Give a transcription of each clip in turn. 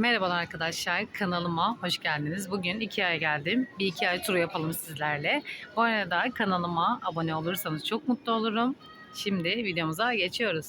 Merhabalar arkadaşlar, kanalıma hoş geldiniz. Bugün Ikea'ya geldim. Bir Ikea turu yapalım sizlerle. Bu arada kanalıma abone olursanız çok mutlu olurum. Şimdi videomuza geçiyoruz.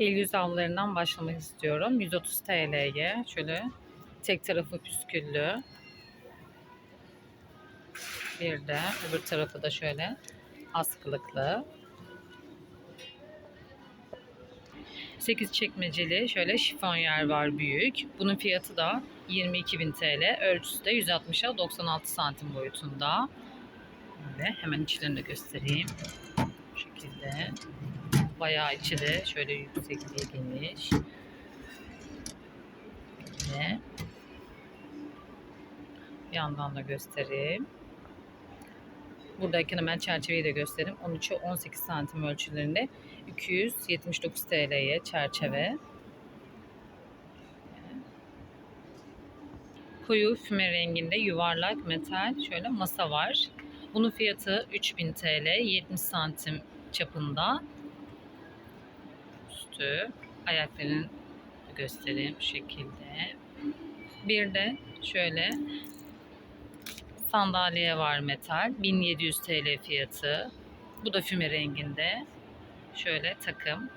El yüz başlamak istiyorum. 130 TL'ye şöyle tek tarafı püsküllü. Bir de öbür tarafı da şöyle askılıklı. 8 çekmeceli şöyle şifonyer var büyük. Bunun fiyatı da 22.000 TL. Ölçüsü de 160'a 96 santim boyutunda. Böyle hemen içlerini de göstereyim. Bu şekilde. Bayağı içi de şöyle yüksekliği geniş. Böyle. Bir yandan da göstereyim. Buradayken hemen çerçeveyi de göstereyim. 13'e 18 santim ölçülerinde 279 TL'ye çerçeve. Koyu füme renginde yuvarlak metal şöyle masa var. Bunun fiyatı 3000 TL, 70 santim çapında. Üstü, ayaklarını göstereyim şekilde. Bir de şöyle sandalye var metal. 1700 TL fiyatı. Bu da füme renginde. Şöyle takım.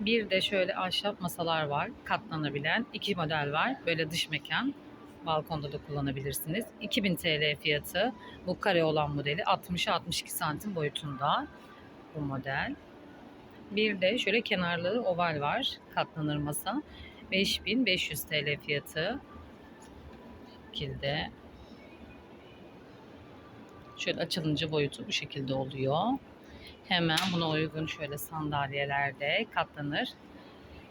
Bir de şöyle ahşap masalar var. Katlanabilen. iki model var. Böyle dış mekan. Balkonda da kullanabilirsiniz. 2000 TL fiyatı. Bu kare olan modeli 60'a 62 santim boyutunda. Bu model. Bir de şöyle kenarları oval var. Katlanır masa. 5500 TL fiyatı. Bu şekilde. Şöyle açılınca boyutu bu şekilde oluyor. Hemen buna uygun şöyle sandalyelerde katlanır.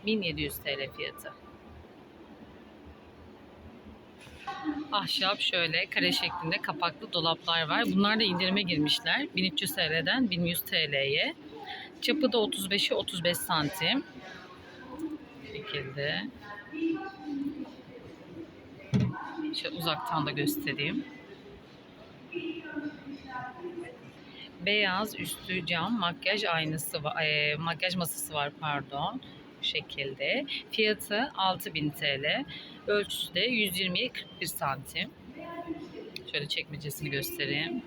1700 TL fiyatı. Ahşap şöyle kare şeklinde kapaklı dolaplar var. Bunlar da indirime girmişler. 1300 TL'den 1100 TL'ye. Çapı da 35'i 35 santim. Bu şekilde. Şöyle uzaktan da göstereyim. Beyaz üstü cam makyaj aynası e, makyaj masası var pardon. Bu şekilde. Fiyatı 6000 TL. Ölçüsü de 120'ye 41 santim. Şöyle çekmecesini göstereyim.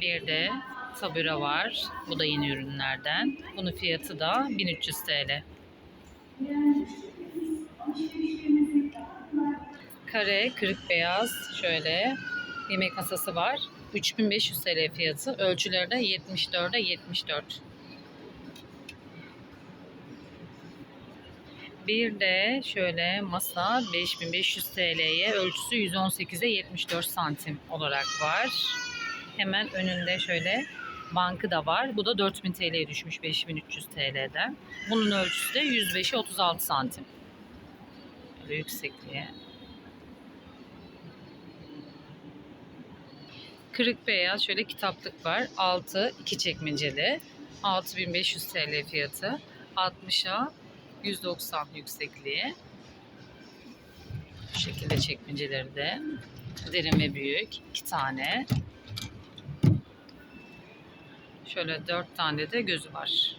Bir de tabure var. Bu da yeni ürünlerden. Bunun fiyatı da 1300 TL. Kare, kırık beyaz şöyle yemek masası var. 3500 TL fiyatı. Ölçüleri de 74'e 74. Bir de şöyle masa 5500 TL'ye ölçüsü 118'e 74 santim olarak var. Hemen önünde şöyle bankı da var. Bu da 4000 TL'ye düşmüş 5300 TL'den. Bunun ölçüsü de 105'e 36 santim. Böyle yüksekliğe. Kırık beyaz şöyle kitaplık var. Altı iki çekmeceli. 6500 TL fiyatı. 60'a 190 yüksekliği. Bu şekilde çekmeceleri de derin ve büyük. iki tane. Şöyle dört tane de gözü var.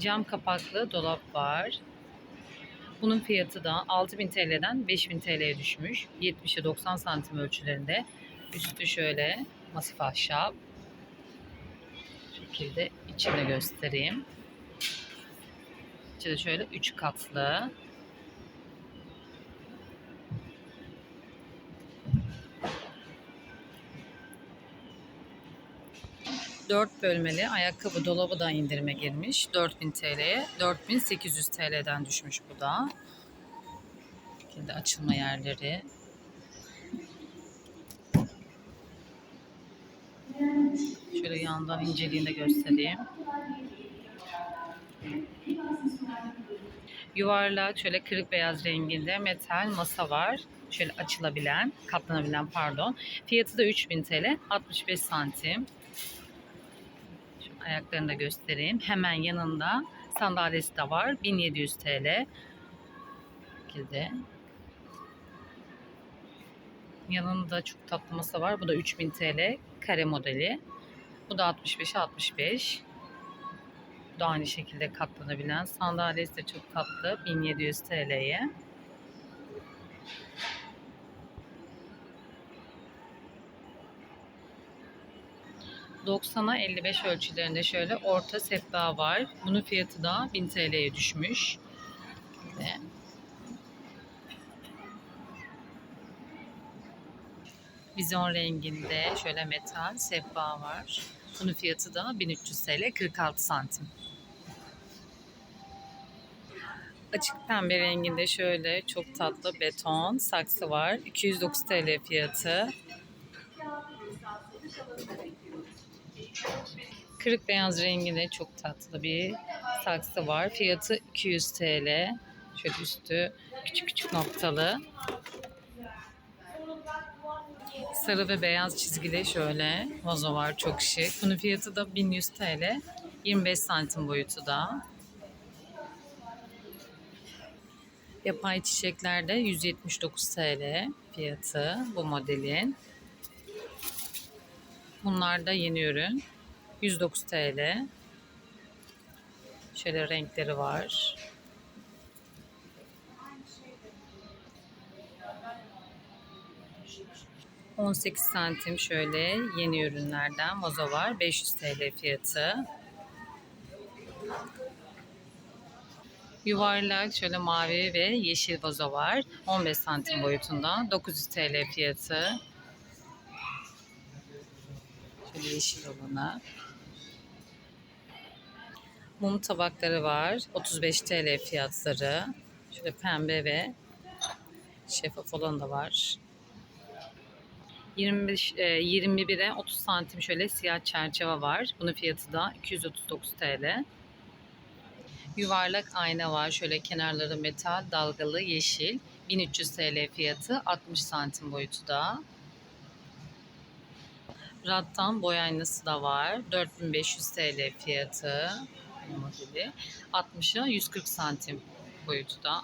Cam kapaklı dolap var. Bunun fiyatı da 6000 TL'den 5000 TL'ye düşmüş. 70'e 90 santim ölçülerinde. Üstü şöyle masif ahşap. Şekilde içini göstereyim. İçi şöyle 3 katlı. Dört bölmeli ayakkabı dolabı da indirime girmiş. 4000 TL'ye 4800 TL'den düşmüş bu da. Şekilde açılma yerleri. Şöyle yandan inceliğini de göstereyim. Yuvarlak şöyle kırık beyaz renginde metal masa var. Şöyle açılabilen, katlanabilen pardon. Fiyatı da 3000 TL, 65 santim. Ayaklarını da göstereyim. Hemen yanında sandalyesi de var. 1700 TL. Şekilde. Yanında çok tatlı masa var. Bu da 3000 TL kare modeli. Bu da 65'e 65. Bu da aynı şekilde katlanabilen. Sandalyesi de çok tatlı. 1700 TL'ye. ...90'a 55 ölçülerinde şöyle orta sehpa var. Bunun fiyatı da 1000 TL'ye düşmüş. Ve Vizon renginde şöyle metal sehpa var. Bunun fiyatı da 1300 TL 46 santim. Açık pembe renginde şöyle çok tatlı beton saksı var. 209 TL fiyatı. Kırık beyaz renginde çok tatlı bir saksı var. Fiyatı 200 TL. Şöyle üstü küçük küçük noktalı. Sarı ve beyaz çizgili şöyle vazo var çok şık. Bunun fiyatı da 1100 TL. 25 santim boyutu da. Yapay çiçeklerde 179 TL fiyatı bu modelin. Bunlar da yeni ürün. 109 TL. Şöyle renkleri var. ...18 santim şöyle yeni ürünlerden vazo var. 500 TL fiyatı. Yuvarlak şöyle mavi ve yeşil vazo var. 15 santim boyutunda. 900 TL fiyatı. Şöyle yeşil olanı. Mum tabakları var. 35 TL fiyatları. Şöyle pembe ve şeffaf olan da var. 25 e, 21'e 30 santim şöyle siyah çerçeve var. Bunun fiyatı da 239 TL. Yuvarlak ayna var. Şöyle kenarları metal, dalgalı, yeşil. 1300 TL fiyatı. 60 santim boyutu da. Rattan boy aynası da var. 4500 TL fiyatı. Modeli. 60'a 140 santim boyutu da.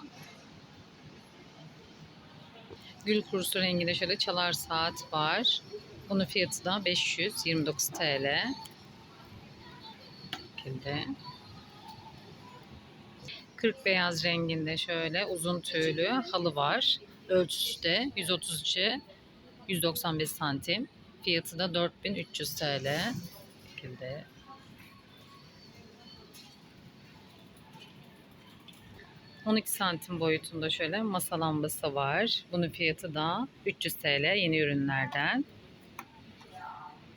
Gül kurusu renginde şöyle çalar saat var. Bunun fiyatı da 529 TL. Bu şekilde. 40 beyaz renginde şöyle uzun tüylü halı var. Ölçüsü de 133'e 195 santim. Fiyatı da 4300 TL. Bu şekilde. ...12 santim boyutunda şöyle masa lambası var. Bunun fiyatı da 300 TL yeni ürünlerden.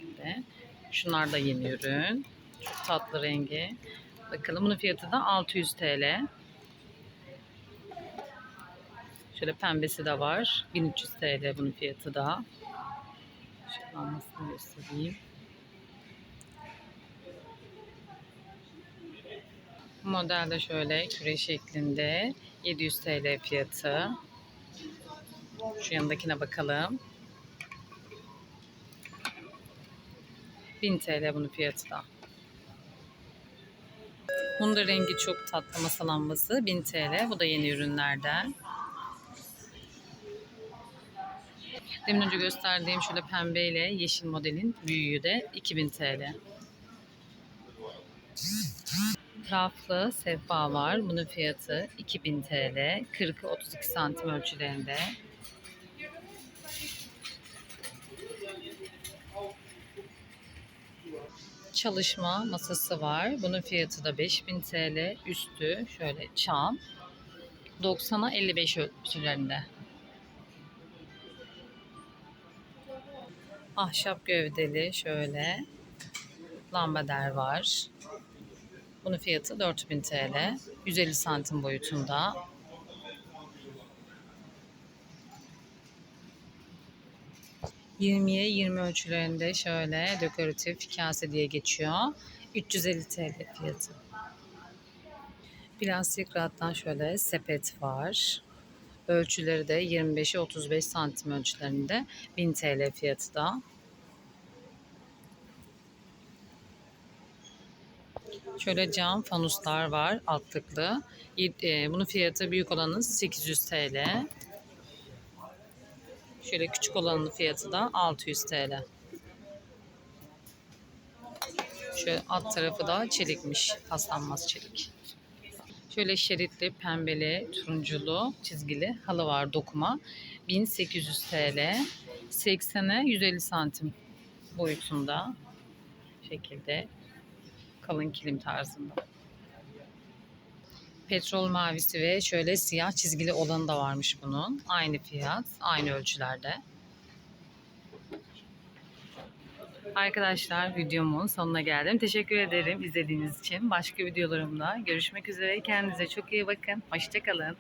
Şöyle. Şunlar da yeni ürün. Çok tatlı rengi. Bakalım bunun fiyatı da 600 TL. Şöyle pembesi de var. 1300 TL bunun fiyatı da. Şöyle almasını göstereyim. Model de şöyle küre şeklinde. 700 TL fiyatı. Şu yanındakine bakalım. 1000 TL bunun fiyatı da. Bunun da rengi çok tatlı masa lambası. 1000 TL. Bu da yeni ürünlerden. Demin önce gösterdiğim şöyle pembe ile yeşil modelin büyüğü de 2000 TL. Raflı sehpa var. Bunun fiyatı 2000 TL. 40'ı 32 santim ölçülerinde. Çalışma masası var. Bunun fiyatı da 5000 TL. Üstü şöyle çam. 90'a 55 ölçülerinde. Ahşap gövdeli şöyle lambader var. Bunun fiyatı 4000 TL. 150 santim boyutunda. ...20'ye 20 ölçülerinde şöyle dekoratif kase diye geçiyor. 350 TL fiyatı. Plastik rattan şöyle sepet var. Ölçüleri de 25'e 35 santim ölçülerinde 1000 TL fiyatı da. Şöyle cam fanuslar var altlıklı. E, bunun fiyatı büyük olanın 800 TL. Şöyle küçük olanın fiyatı da 600 TL. Şöyle alt tarafı da çelikmiş. Paslanmaz çelik. Şöyle şeritli, pembeli, turunculu, çizgili halı var dokuma. 1800 TL. 80'e 150 santim boyutunda. Şekilde kalın kilim tarzında. Petrol mavisi ve şöyle siyah çizgili olanı da varmış bunun. Aynı fiyat, aynı ölçülerde. Arkadaşlar videomun sonuna geldim. Teşekkür ederim izlediğiniz için. Başka videolarımda görüşmek üzere. Kendinize çok iyi bakın. Hoşçakalın.